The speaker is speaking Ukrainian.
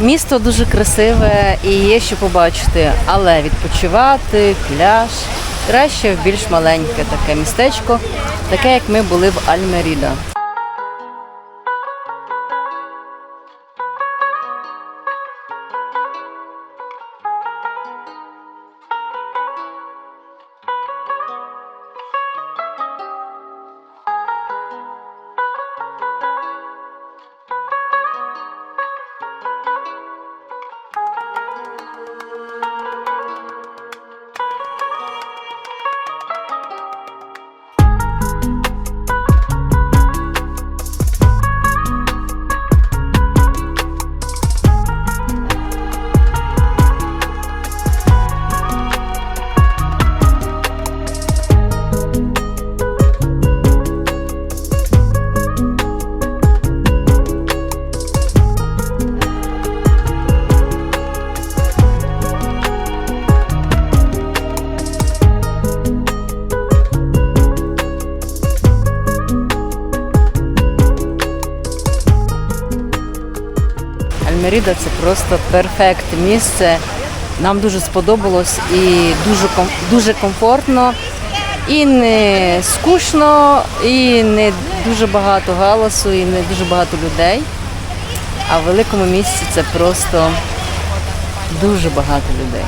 Місто дуже красиве і є що побачити, але відпочивати, пляж краще в більш маленьке таке містечко, таке як ми були в Альмеріда. Альмеріда це просто перфект місце. Нам дуже сподобалось і дуже дуже комфортно, і не скучно, і не дуже багато галасу, і не дуже багато людей. А в великому місці це просто дуже багато людей.